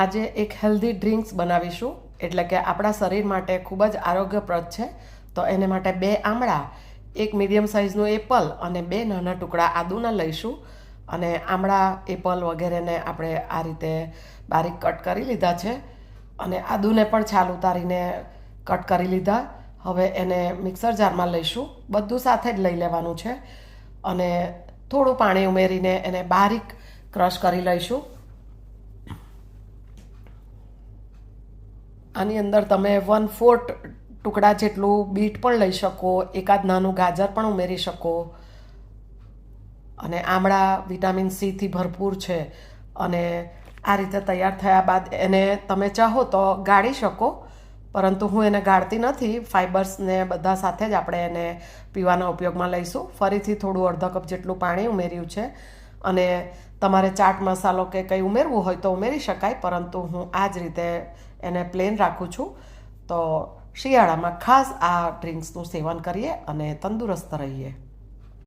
આજે એક healthy drinks બનાવીશું, એટલે કે આપણા શરીર માટે ખૂબ જ આરોગ્યપ્રદ છે. તો એને માટે બે આમળા, એક મીડિયમ સાઇઝનું એપલ અને બે નાના ટુકડા આદુના લઈશું. અને આમળા એપલ વગેરેને આપણે આ રીતે બારીક કટ કરી લીધા છે. અને આદુને પણ છાલ ઉતારીને કટ કરી લીધા. હવે એને મિક્સર જારમાં લઈશું. બધું સાથે જ લઈ લેવાનું છે. અને થોડું પાણી ઉમેરીને એને બારીક ક્રશ કરી લઈશું. આની અંદર તમે વન ફોર્થ ટુકડા જેટલું બીટ પણ લઈ શકો, એકાદ નાનું ગાજર પણ ઉમેરી શકો. અને આમળા વિટામિન સીથી ભરપૂર છે. અને આ રીતે તૈયાર થયા બાદ એને તમે ચાહો તો ગાળી શકો, પરંતુ હું એને ગાળતી નથી. ફાઇબર્સને બધા સાથે જ આપણે એને પીવાના ઉપયોગમાં લઈશું. ફરીથી થોડું અડધો કપ જેટલું પાણી ઉમેર્યું છે. અને તમારે ચાટ મસાલો કે કંઈ ઉમેરવું હોય તો ઉમેરી શકાય, પરંતુ હું આ જ રીતે એને પ્લેન રાખું છું. તો શિયાળામાં ખાસ આ ડ્રિંક્સનું સેવન કરીએ અને તંદુરસ્ત રહીએ.